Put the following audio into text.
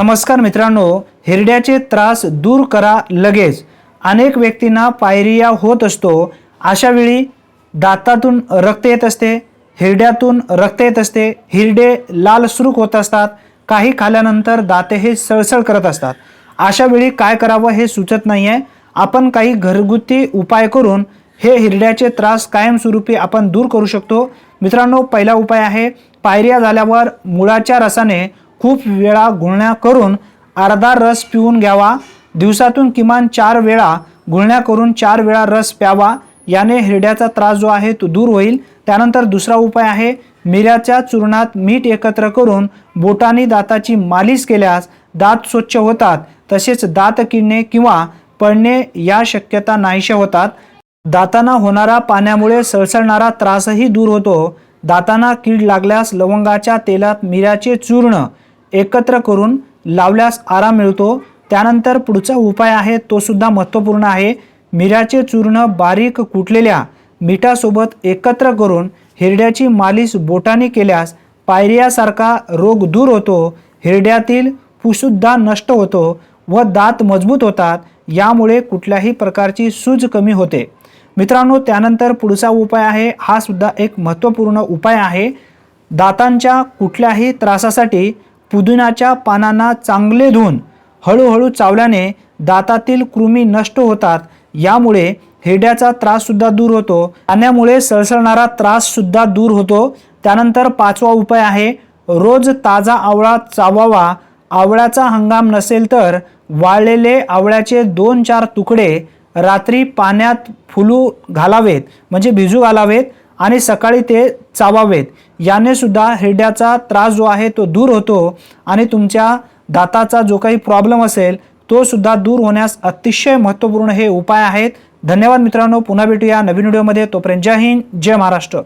नमस्कार मित्रांनो हिरड्याचे त्रास दूर करा लगेच. अनेक व्यक्तींना पायरिया होत असतो. अशा वेळी दातातून रक्त येत असते हिरड्यातून रक्त येत असते हिरडे लाल सुरूक होत असतात काही खाल्यानंतर दाते हे सळसळ करत असतात. अशा वेळी काय करावं हे सुचत नाही आहे आपण काही घरगुती उपाय करून हे हिरड्याचे त्रास कायमस्वरूपी आपण दूर करू शकतो. मित्रांनो पहिला उपाय आहे पायऱ्या झाल्यावर मुळाच्या रसाने खूप वेळा गुळण्या करून अर्धा रस पिऊन घ्यावा. दिवसातून किमान चार वेळा गुळण्या करून चार वेळा रस प्यावा. याने हिरड्याचा त्रास जो आहे तो दूर होईल. त्यानंतर दुसरा उपाय आहे मिऱ्याच्या चूर्णात मीठ एकत्र करून बोटानी दाताची मालिश केल्यास दात स्वच्छ होतात. तसेच दात किडणे किंवा पडणे या शक्यता नाहीशा होतात. दातांना होणारा पाण्यामुळे सळसळणारा त्रासही दूर होतो. दातांना कीड लागल्यास लवंगाच्या तेलात मिऱ्याचे चूर्ण एकत्र करून लावल्यास आराम मिळतो. त्यानंतर पुढचा उपाय आहे तो सुद्धा महत्त्वपूर्ण आहे. मिऱ्याचे चूर्ण बारीक कुटलेल्या मिठासोबत एकत्र करून हिरड्याची मालिश बोटाने केल्यास पायरियासारखा रोग दूर होतो. हिरड्यातील पुसुद्धा नष्ट होतो व दात मजबूत होतात. यामुळे कुठल्याही प्रकारची सूज कमी होते. मित्रांनो त्यानंतर पुढचा उपाय आहे हा सुद्धा एक महत्त्वपूर्ण उपाय आहे. दातांच्या कुठल्याही त्रासासाठी पुदिनाच्या पानांना चांगले धुवून हळूहळू चावल्याने दातातील कृमी नष्ट होतात. यामुळे हिरड्याचा त्राससुद्धा दूर होतो. पाण्यामुळे सळसळणारा त्राससुद्धा दूर होतो. त्यानंतर पाचवा उपाय आहे रोज ताजा आवळा चावावा. आवळ्याचा हंगाम नसेल तर वाळलेले आवळ्याचे दोन चार तुकडे रात्री पाण्यात फुलू घालावेत म्हणजे भिजू घालावेत. आणि सकाळी ते चावावेत. याने सुद्धा हिरड्याचा त्रास जो आहे तो दूर होतो आणि तुमच्या दाताचा जो काही प्रॉब्लेम असेल तो सुद्धा दूर होण्यास अतिशय महत्त्वपूर्ण हे उपाय आहेत. धन्यवाद मित्रांनो. पुन्हा भेटूया नवीन व्हिडिओमध्ये. तोपर्यंत जय हिंद जय महाराष्ट्र.